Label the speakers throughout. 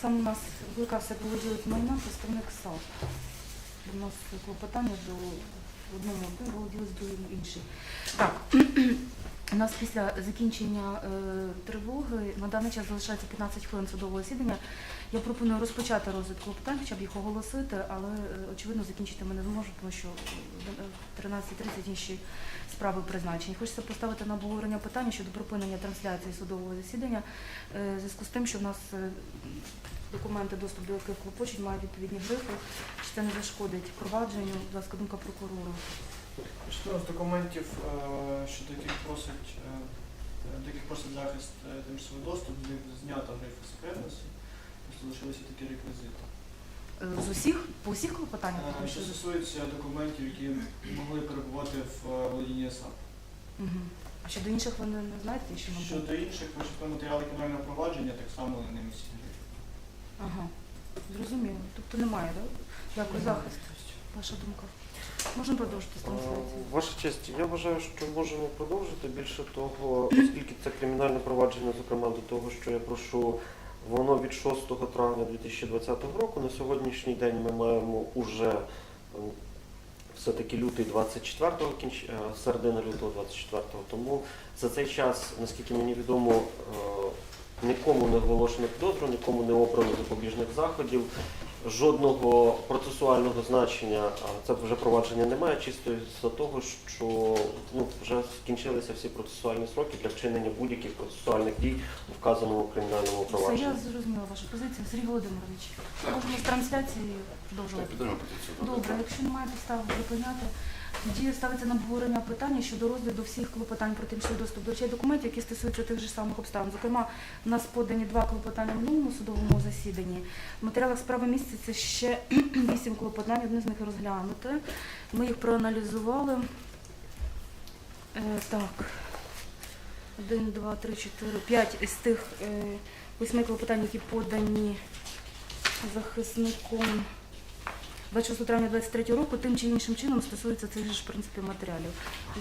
Speaker 1: Так у нас викликався поводілить майна представник САП. У нас клопотання до одному один володілець до інший. Так, у нас після закінчення е, тривоги на даний час залишається 15 хвилин судового засідання. Я пропоную розпочати розгляд клопотань, хоча б їх оголосити, але е, очевидно закінчити ми не зможемо, тому що е, 13.30 інші справи призначені. Хочеться поставити на обговорення питання щодо припинення трансляції судового засідання е, в зв'язку з тим, що в нас е, документи, доступ до яких клопочуть, мають відповідні грифи, чи це не зашкодить провадженню, будь ласка, думка прокурора.
Speaker 2: Частина з документів, е, щодо яких просить, до яких просить захист тимчасовий доступ, знято грифи секретності, просто лишилися такі реквізити.
Speaker 1: Е, З усіх, по усіх клопотаннях?
Speaker 2: Е, Що стосується документів, які могли перебувати в е, володінні САП.
Speaker 1: Мгм. А щодо інших ви не, знаєте, що
Speaker 2: Щодо інших, вичерпно матеріали кримінального провадження, так само не грифи.
Speaker 1: Ага, зрозуміло. Тобто немає, так? Дякую, захист. Ваша думка. Можемо продовжити з трансляцією?
Speaker 3: Ваша честь, я вважаю, що можемо продовжити. Більше того, оскільки це кримінальне провадження, зокрема до того, що я прошу, воно від 6 травня 2020 року. На сьогоднішній день ми маємо уже ем, все-таки лютий 24-го, кінч... е, середина лютого 24-го. Тому за цей час, наскільки мені відомо, е, нікому не оголошено підозру, нікому не обрано запобіжних заходів. Жодного процесуального значення а, це вже провадження немає, чисто з того, що ну, вже скінчилися всі процесуальні сроки для вчинення будь-яких процесуальних дій у вказаному кримінальному
Speaker 1: Все,
Speaker 3: провадженні.
Speaker 1: я зрозуміла вашу позицію. Сергій Володимирович, можемо з трансляції продовжувати? Добре, якщо немає підстав зупиняти, тоді ставиться на обговорення питання щодо розгляду всіх клопотань про тимчасовий доступ до речей документів, які стосуються тих же самих обставин. Зокрема, у нас подані два клопотання в минулому судовому засіданні. В матеріалах справи містяться ще вісім клопотань, одне з них розглянуте. Ми їх проаналізували. Е, так. Один, два, три, чотири, п'ять із тих е, восьми клопотань, які подані захисником 26 травня 23 року тим чи іншим чином стосується цих же ж принципів матеріалів.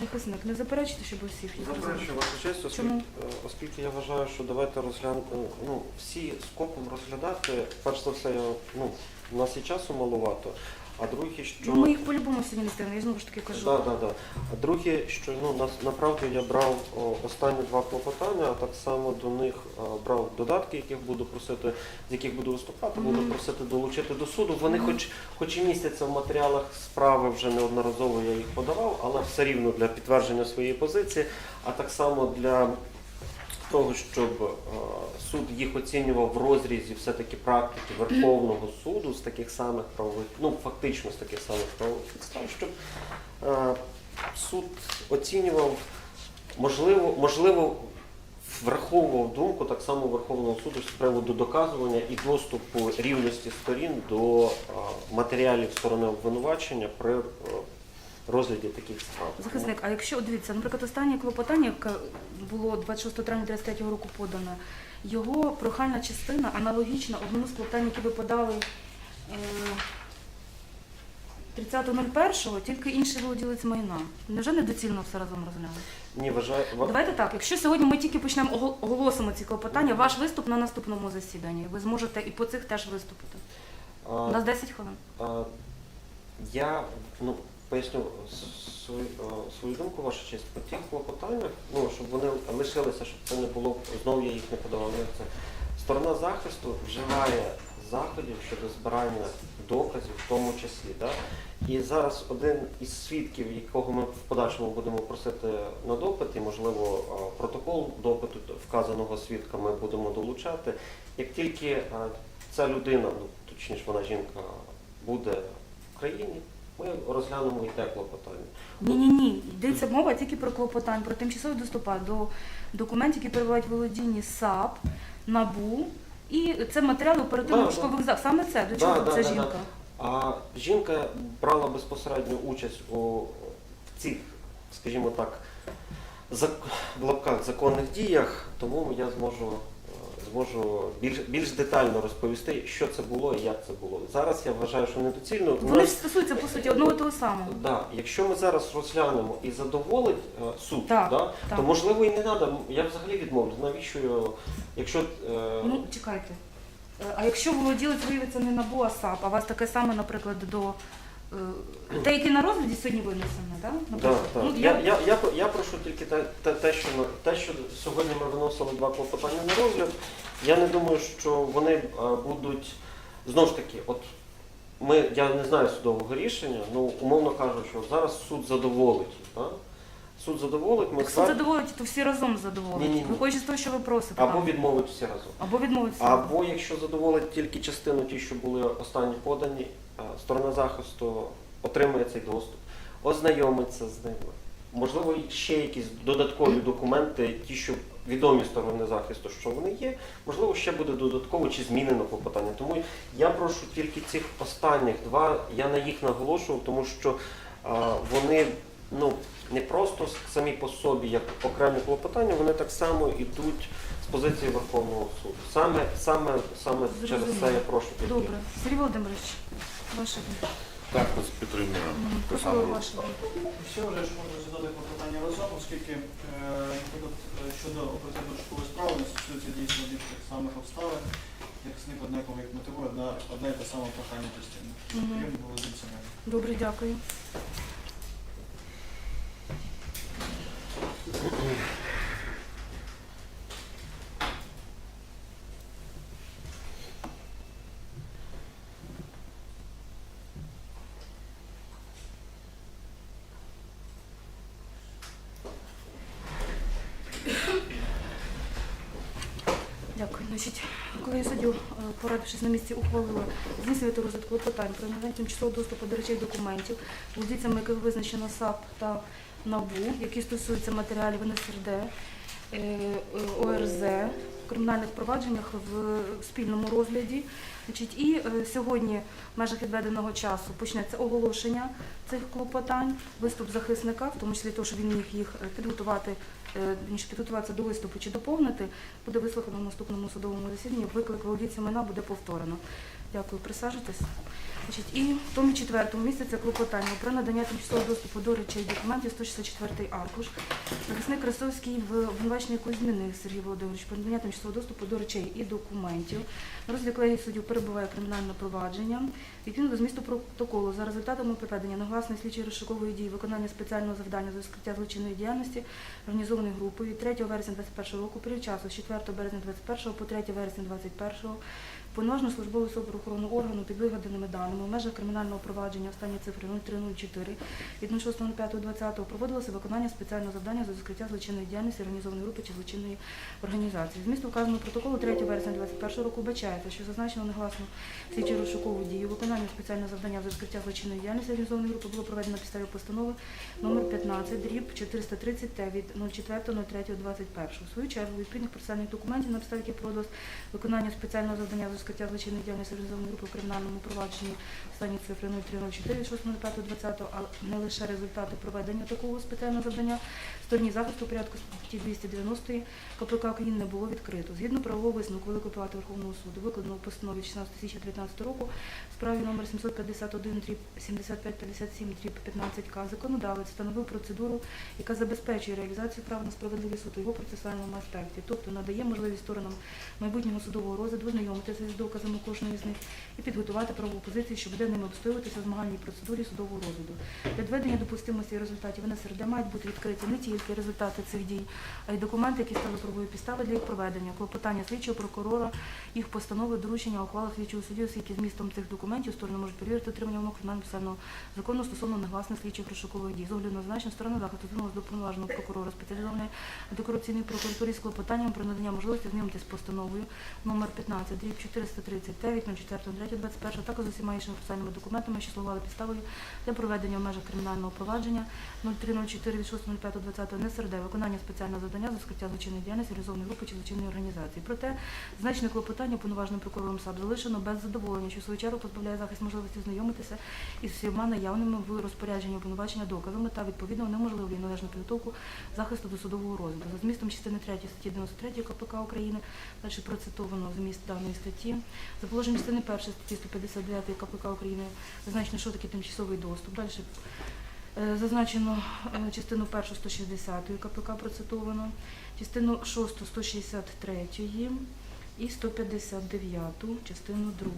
Speaker 1: Захисник, не заперечите, щоб усіх їх
Speaker 3: Заперечую
Speaker 1: розглянути?
Speaker 3: вашу честь, оскільки,
Speaker 1: Чому?
Speaker 3: оскільки я вважаю, що давайте розглянемо ну, всі скопом розглядати. Перш за все, я, ну, у нас і часу маловато, а друге, що
Speaker 1: Ну, ми їх по-любому сьогодні не встигнемо, я знову ж таки кажу.
Speaker 3: Да, да, да. А друге, що ну нас направду я брав о, останні два клопотання, а так само до них а, брав додатки, яких буду просити, з яких буду виступати, буду просити долучити до суду. Вони, хоч хоч і містяться в матеріалах справи, вже неодноразово я їх подавав, але все рівно для підтвердження своєї позиції, а так само для того, щоб е, суд їх оцінював в розрізі все-таки практики Верховного суду з таких самих правових, ну фактично з таких самих правових підстав, щоб е, суд оцінював, можливо, можливо, враховував думку так само Верховного суду з приводу доказування і доступу рівності сторін до е, матеріалів сторони обвинувачення при розгляді таких справ.
Speaker 1: Захисник, а якщо дивіться, наприклад, останнє клопотання, яке було 26 травня 23 року подане, його прохальна частина аналогічна одному з клопотань, які ви подали е, 30.01, тільки інший володілець майна. Невже недоцільно все разом розглянути?
Speaker 3: Ні, вважаю,
Speaker 1: Давайте так, якщо сьогодні ми тільки почнемо оголосимо ці клопотання, ваш виступ на наступному засіданні. Ви зможете і по цих теж виступити. У нас 10 хвилин.
Speaker 3: Я ну, поясню свою, свою думку, ваша честь, по тих клопотаннях, ну, щоб вони лишилися, щоб це не було, знову я їх не подавав. Це. Сторона захисту вживає заходів щодо збирання доказів, в тому числі. Да? І зараз один із свідків, якого ми в подальшому будемо просити на допит, і, можливо, протокол допиту вказаного свідка ми будемо долучати. Як тільки ця людина, ну точніше вона жінка, буде в країні, ми розглянемо і те клопотання.
Speaker 1: Ні, ні, ні. Йдеться мова тільки про клопотань, про тимчасовий доступ до документів, які перебувають в володінні САП, НАБУ. І це матеріали
Speaker 3: Да,
Speaker 1: оперативно-пошукових заходів. Саме це до чого
Speaker 3: да,
Speaker 1: ця
Speaker 3: да, да.
Speaker 1: жінка?
Speaker 3: А жінка брала безпосередню участь у цих, скажімо так, в лапках законних діях, тому я зможу зможу більш, більш детально розповісти, що це було і як це було. Зараз я вважаю, що недоцільно.
Speaker 1: Вони
Speaker 3: нас-
Speaker 1: ж стосуються по суті одного і того самого.
Speaker 3: Да, якщо ми зараз розглянемо і задоволить е, суд,
Speaker 1: Так,
Speaker 3: да,
Speaker 1: так.
Speaker 3: то можливо і не треба. Я взагалі відмовлю. Навіщо його- якщо е,
Speaker 1: Ну, чекайте. Е, А якщо володілець виявиться не НАБУ, а САП, а у вас таке саме, наприклад, до те, яке на розгляді сьогодні винесено, так?
Speaker 3: да, Так.
Speaker 1: Ну,
Speaker 3: я, я, я, про- я прошу тільки те, те, те, що ми- те, що сьогодні ми виносили два клопотання на розгляд. Я не думаю, що вони е, будуть знову ж таки, от ми я не знаю судового рішення, ну умовно кажучи, от зараз суд задоволить. Так? Суд задоволить, ми
Speaker 1: Так суд
Speaker 3: зва-
Speaker 1: задоволить, то всі разом задоволені.
Speaker 3: Ні-ні-ні.
Speaker 1: Виходячи з того, що ви просите.
Speaker 3: або
Speaker 1: там.
Speaker 3: відмовить всі разом.
Speaker 1: або відмовитися.
Speaker 3: Або якщо задоволить тільки частину ті, що були останні подані, а, сторона захисту отримує цей доступ, ознайомиться з ними. Можливо, ще якісь додаткові документи, ті, що відомі сторони захисту, що вони є, можливо, ще буде додатково чи змінено клопотання. Тому я прошу тільки цих останніх два, я на їх наголошував, тому що а, вони ну, не просто самі по собі, як окремі клопотання, вони так само йдуть з позиції Верховного суду. Саме, саме, саме через це я прошу тільки.
Speaker 1: Добре. Сергій Володимирович, думка.
Speaker 4: Також підтримуємо.
Speaker 2: Всі вже ж можна задати клопотання разом, оскільки, е, наприклад, е, щодо оперативно-шукової справи не стосується дійсно більш тих самих обставин, як сник однаково як мотивує одна, одне і те саме прохання постійно.
Speaker 1: Добре, дякую. Дякую. Значить, коли суддю, е, порадившись на місці, ухвалила здійснювати розгляд питань про надання тимчасового доступу до речей документів, володійцями яких визначено САП та НАБУ, які стосуються матеріалів НСРД, е, е, ОРЗ, кримінальних провадженнях в спільному розгляді. І е, сьогодні в межах відведеного часу почнеться оголошення цих клопотань, виступ захисника, в тому числі то, що він міг їх е, підготувати, е, ніж підготуватися до виступу чи доповнити, буде вислухано в наступному судовому засіданні. Виклик володійця майна буде повторено. Дякую, присаджуйтесь. І в тому четвертому місяці клопотання про надання тимчасового доступу до речей документів 164 аркуш. Захисник Красовський в обвинуваченні Кузьміних Сергій Володимирович про надання тимчасового доступу до речей і документів. На розгляді колегії суддів перебуває кримінальне провадження. Відповідно до змісту протоколу за результатами проведення негласної слідчої розшукової дії виконання спеціального завдання за розкриття злочинної діяльності організованої групою 3 вересня 2021 року період часу з 4 березня 2021 по 3 вересня 2021 Повноважено службовий особу охорони органу під вигаданими даними в межах кримінального провадження останні цифри 0304 від 06.05.20 проводилося виконання спеціального завдання за розкриття злочинної діяльності організованої групи чи злочинної організації. Змісту вказаного протоколу 3 вересня 2021 року вбачається, що зазначено негласно слідчу розшукову дію виконання спеціального завдання за розкриття злочинної діяльності організованої групи було проведено підставі постанови номер 15 дріб 430 Т від 04.03.21. У свою чергу відповідних процесуальних документів на підставі яких проводилось виконання спеціального завдання з розкриття злочинної діяльності організованої групи в кримінальному провадженні останні цифри 0304 від 6.05.20, а не лише результати проведення такого спеціального завдання стороні захисту у порядку статті 290 КПК України не було відкрито. Згідно правового висновку Великої Палати Верховного суду, викладеного в постанові 16 січня 2019 року, в справі номер 751 7557 15 к законодавець встановив процедуру, яка забезпечує реалізацію права на справедливий суд у його процесуальному аспекті, тобто надає можливість сторонам майбутнього судового розгляду ознайомитися з доказами кожної з них і підготувати правову позицію, що буде ними обстоюватися в змагальній процедурі судового розгляду. Для доведення допустимості результатів НСРД мають бути відкриті не тільки результати цих дій, а й документи, які стали правовою підставою для їх проведення, клопотання слідчого прокурора, їх постанови, доручення, ухвала слідчого судді, оскільки змістом цих документів сторони можуть перевірити отримання вимог кримінально писального закону стосовно негласних слідчих розшукових дій. З огляду на зазначене, сторона захисту звернулася до повноваженого прокурора спеціалізованої антикорупційної прокуратури з клопотанням про надання можливості знайомитися з постановою номер 15 дріб 439 04.03.21, також з усіма іншими процесуальними документами, що слугували підставою для проведення в межах кримінального провадження 0304 від 6.05.20 НСРД, виконання спеціального завдання за скриття злочинної діяльності організованої групи чи злочинної організації. Проте значне клопотання повноважним прокурором САП залишено без задоволення, що в свою чергу позбавляє захист можливості ознайомитися із всіма наявними в розпорядженні обвинувачення доказами та відповідно унеможливлює належну підготовку захисту до судового розгляду. За змістом частини 3 статті 93 КПК України, далі процитовано зміст даної статті. За положенням частини 1 статті 159 КПК України зазначено, що таке тимчасовий доступ. Далі е, зазначено е, частину 1 160 КПК процитовано, частину 6 163 і 159 частину 2.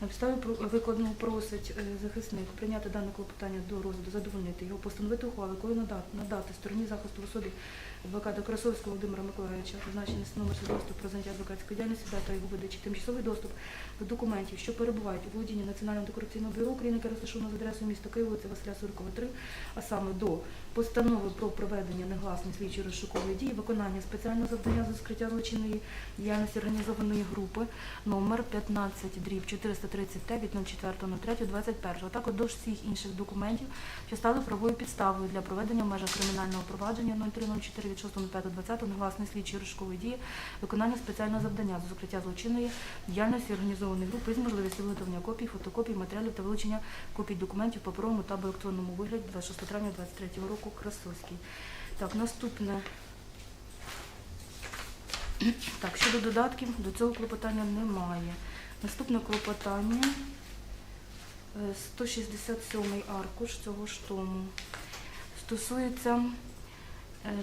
Speaker 1: На підставі викладеного просить е, захисник прийняти дане клопотання до розгляду, задовольнити його, постановити ухвалу, якою надати, надати стороні захисту в особі адвоката Красовського Володимира Миколаївича, зазначений номер свідоцтва про заняття адвокатської діяльності, дата його видачі, тимчасовий доступ до документів, що перебувають у володінні Національного антикорупційного бюро України, яке розташовано за адресою міста Києва, вулиця Василя Суркова, 3, а саме до постанови про проведення негласної слідчої розшукової дії, виконання спеціального завдання за скриття злочинної діяльності організованої групи номер 15 дріб 439 від 04.03.21, а також до всіх інших документів, що стали правовою підставою для проведення в межах кримінального провадження 0304 від 6.05.20 негласної слідчої розшукової дії, виконання спеціального завдання за закриття злочинної діяльності організованої групи з можливістю виготовлення копій, фотокопій, матеріалів та вилучення копій документів в паперовому та електронному вигляді 26 травня 2023 року Красовський. Так, наступне. Так, щодо додатків, до цього клопотання немає. Наступне клопотання е, 167 аркуш цього ж тому. Стосується е,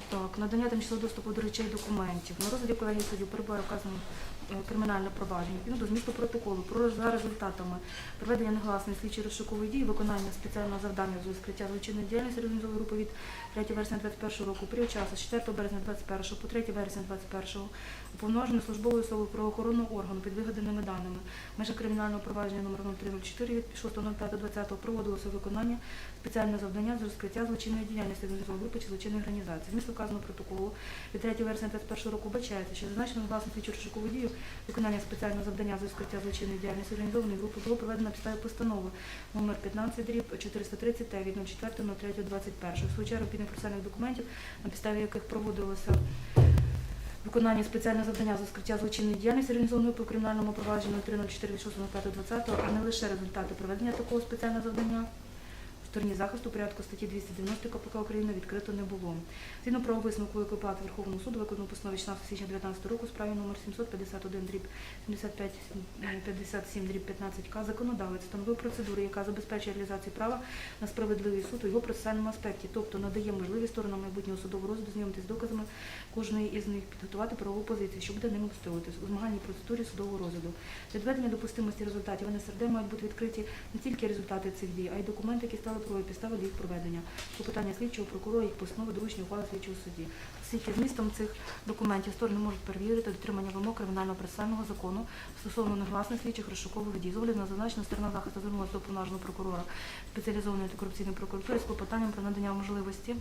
Speaker 1: так, надання тимчасового доступу до речей документів. На розгляді колегії суддів перебуває вказане е, кримінальне провадження відповідно до змісту протоколу про за результатами проведення негласної слідчої розшукової дії, виконання спеціального завдання з розкриття злочинної діяльності організованої групи від 3 вересня 21 року, період часу з 4 березня 21 по 3 вересня 21 уповноваженою службовою особою правоохоронного органу під вигаданими даними в межах кримінального провадження номер 0304 від 6.05.20 проводилося виконання спеціального завдання з розкриття злочинної діяльності організованої групи чи злочинної організації. Зміст вказаного протоколу від 3 вересня 21 року бачається, що зазначено власне слідчу розшукову дію виконання спеціального завдання з розкриття злочинної діяльності організованої групи було проведено підставі постанови номер 15 дріб 439 від 04.03.21. В свою чергу підних процесуальних документів, на підставі яких проводилося виконання спеціального завдання за скриття злочинної діяльності організованої по кримінальному провадженню 304 від 6.05.20, а не лише результати проведення такого спеціального завдання. Стороні захисту порядку статті 290 КПК України відкрито не було. Згідно правового висновку Палати Верховного суду, виконано постанову 16 січня 2019 року справі номер 751 дріб 75 57 дріб 15К законодавець встановив процедуру, яка забезпечує реалізацію права на справедливий суд у його процесуальному аспекті, тобто надає можливість сторонам майбутнього судового розгляду знайомитись з доказами кожної із них, підготувати правову позицію, що буде ним обстоювати у змагальній процедурі судового розгляду. Для доведення допустимості результатів НСРД мають бути відкриті не тільки результати цих дій, а й документи, які стали правовою підстави для їх проведення. попитання слідчого прокурора, їх постанови, доручення ухвали слідчого судді. Оскільки змістом цих документів сторони можуть перевірити дотримання вимог кримінального процесуального закону стосовно негласних слідчих розшукових дій. З огляду на зазначено сторона захисту звернулася до повноважного прокурора спеціалізованої антикорупційної прокуратури з клопотанням про надання можливості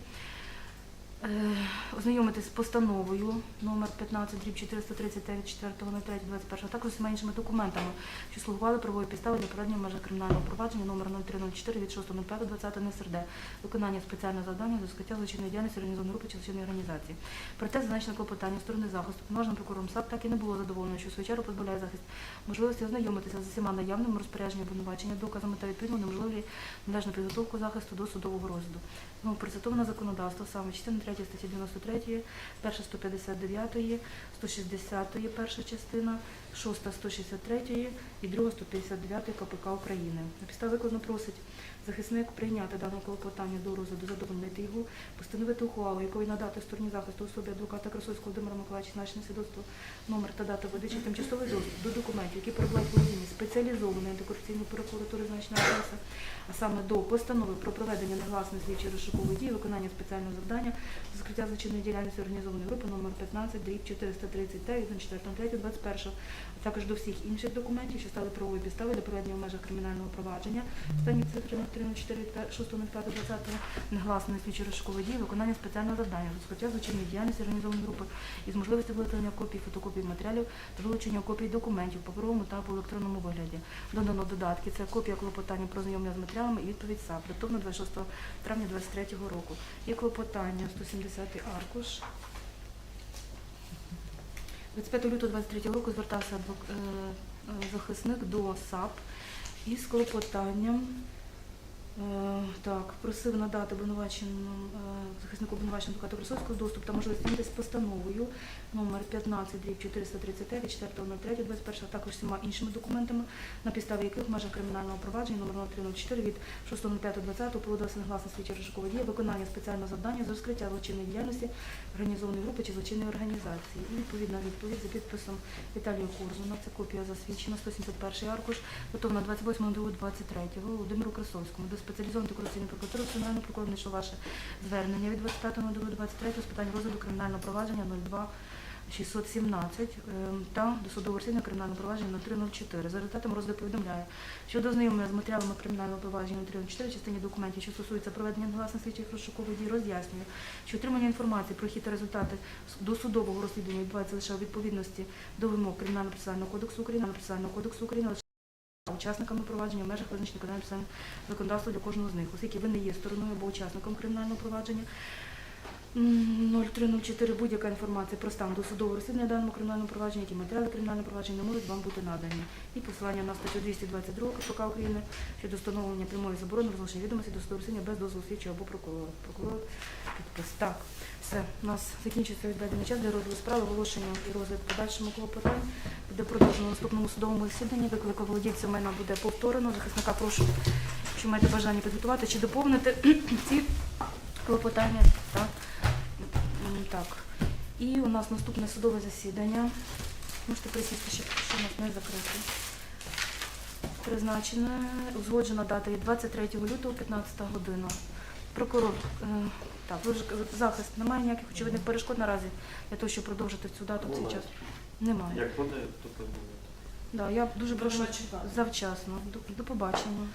Speaker 1: ознайомитись з постановою номер 15 дріб 439 4.03.21, а також з іншими документами, що слугували правовою підставою для проведення межах кримінального провадження номер 0304 від 6.05.20 НСРД, виконання спеціального завдання за скриття злочинної діяльності організованої групи чи злочинної організації. Проте зазначене клопотання сторони захисту повноваженим прокурором САП так і не було задоволено, що в свою чергу позбавляє захист можливості ознайомитися з усіма наявними розпорядженнями обвинувачення, доказами та відповідно неможливі належну підготовку захисту до судового розгляду. Ну, процитоване законодавство саме частина 3 статті 93, перша 159, 160 перша частина, 6 163 і 2 159 КПК України. На підставі викладно просить захисник прийняти дане клопотання до розгляду, задовольнити його, постановити ухвалу, якою надати стороні захисту особі адвоката Красовського Володимира Миколаївича значне свідоцтво, номер та дата видачі тимчасовий доступ до документів, які перебувають в володінні спеціалізованої антикорупційної прокуратури значна адреса, а саме до постанови про проведення негласної слідчої розшукової дії, виконання спеціального завдання Закриття злочинної діяльності організованої групи номер 15, дріб 439, 04.03.21, а також до всіх інших документів, що стали правовою підставою для проведення в межах кримінального провадження. Останні цифри 0304 6.05.20 негласної слідчо розшукової дії, виконання спеціального завдання, розкриття злочинної діяльності організованої групи із можливістю виготовлення копій, фотокопій матеріалів та вилучення копій документів в паперовому та по електронному вигляді. Додано додатки. Це копія клопотання про знайомлення з матеріалами і відповідь САП, датовано 26 травня 2023 року. І клопотання 170 аркуш. 25 лютого 2023 року звертався е, е, захисник до САП із клопотанням. Е, Так, просив надати обвинуваченому е, захиснику обвинуваченого адвоката Красовського доступ та можливість змінитися з постановою номер 15 дріб 439 4.03.21, а також всіма іншими документами, на підставі яких в межах кримінального провадження номер 0304 від 6.05.20 проводилася негласна слідча розшукова дія, виконання спеціального завдання з розкриття злочинної діяльності організованої групи чи злочинної організації. І відповідна відповідь за підписом Віталія Корзуна, це копія засвідчена, 171 аркуш, готовна 28.02.23 Володимиру Красовському спеціалізованої антикорупційної прокуратури Національного прокурора знайшло ваше звернення від 25.02.23 з питань розгляду кримінального провадження 02 617 ем, та до судового розслідування кримінального провадження на 304. За результатом розгляду повідомляє, щодо ознайомлення з матеріалами кримінального провадження на 304 частині документів, що стосуються проведення негласних слідчих розшукових дій, роз'яснює, що отримання інформації про хід та результати досудового розслідування відбувається лише у відповідності до вимог Кримінального процесуального кодексу України, Процесуального кодексу України, учасниками провадження в межах визначених процесуальним законодавства для кожного з них, оскільки ви не є стороною або учасником кримінального провадження. М, 0304 будь-яка інформація про стан досудового розслідування даному кримінальному провадженні, які матеріали кримінального провадження не можуть вам бути надані. І посилання на статтю 222 КПК України щодо встановлення прямої заборони розголошення відомості до судового без дозволу слідчого або прокурора. Прокурор підпис. Так, все, у нас закінчиться відведений час для розгляду справи, оголошення і розгляд подальшому клопотань. Буде продовжено наступному судовому засіданні. Виклик володільця майна буде повторено. Захисника прошу, якщо маєте бажання підготувати чи доповнити ці клопотання. Так. Так. І у нас наступне судове засідання. Можете присісти, ще що у нас не закрите. Призначене, узгоджена дата є 23 лютого, 15 година. Прокурор, е, так, ви ж захист, немає ніяких очевидних перешкод наразі для того, щоб продовжити цю дату в цей час? Немає.
Speaker 3: Як буде, то повідомляйте.
Speaker 1: Да, я дуже прошу завчасно. До, до побачення.